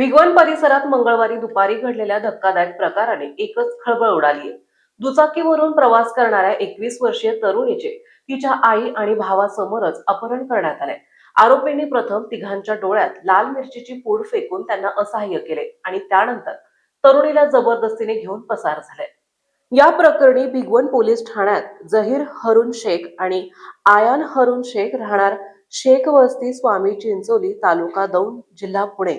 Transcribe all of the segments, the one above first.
भिगवण परिसरात मंगळवारी दुपारी घडलेल्या धक्कादायक प्रकाराने एकच खळबळ उडाली दुचाकीवरून प्रवास करणाऱ्या एकवीस वर्षीय तरुणीचे तिच्या आई आणि भावासमोरच अपहरण करण्यात आले आरोपींनी प्रथम तिघांच्या डोळ्यात लाल मिरचीची पूड फेकून त्यांना असहाय्य केले आणि त्यानंतर तरुणीला जबरदस्तीने घेऊन पसार झाले. या प्रकरणी भिगवण पोलीस ठाण्यात जहीर हरुण शेख आणि आयान हरुण शेख राहणार शेख वस्ती स्वामी चिंचोली तालुका दौंड जिल्हा पुणे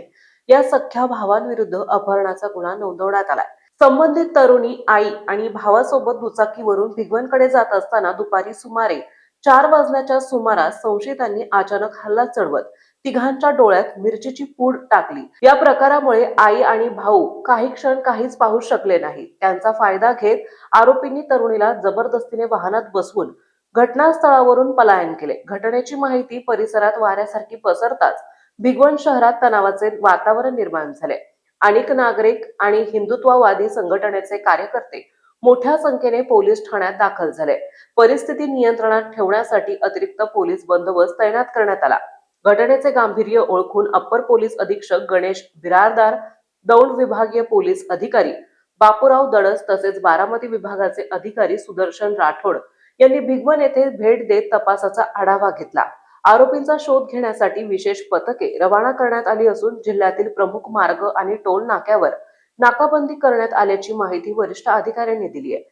या सख्या भावांविरुद्ध अपहरणाचा गुन्हा नोंदवण्यात आलाय. संबंधित तरुणी आई आणि भावासोबत दुचाकीवरून भिगवणकडे जात असताना दुपारी सुमारे चार वाजण्याच्या सुमारास संशयितांनी अचानक हल्ला चढवत तिघांच्या डोळ्यात मिरचीची पूड टाकली. या प्रकारामुळे आई आणि भाऊ काही क्षण काहीच पाहू शकले नाही त्यांचा फायदा घेत आरोपींनी तरुणीला जबरदस्तीने वाहनात बसवून घटनास्थळावरून पलायन केले. घटनेची माहिती परिसरात वाऱ्यासारखी पसरताच भिगवण शहरात तणावाचे वातावरण निर्माण झाले. अनेक नागरिक आणि हिंदुत्ववादी संघटनेचे कार्यकर्ते मोठ्या संख्येने पोलीस ठाण्यात दाखल झाले. परिस्थिती नियंत्रणात ठेवण्यासाठी अतिरिक्त पोलीस बंदोबस्त तैनात करण्यात आला. घटनेचे गांभीर्य ओळखून अप्पर पोलीस अधीक्षक गणेश बिरारदार दौंड विभागीय पोलीस अधिकारी बापूराव दडस तसेच बारामती विभागाचे अधिकारी सुदर्शन राठोड यांनी भिगवण येथे भेट देत तपासाचा आढावा घेतला. आरोपींचा शोध घेण्यासाठी विशेष पथके रवाना करण्यात आली असून जिल्ह्यातील प्रमुख मार्ग आणि टोल नाक्यावर नाकाबंदी करण्यात आल्याची माहिती वरिष्ठ अधिकाऱ्यांनी दिली आहे.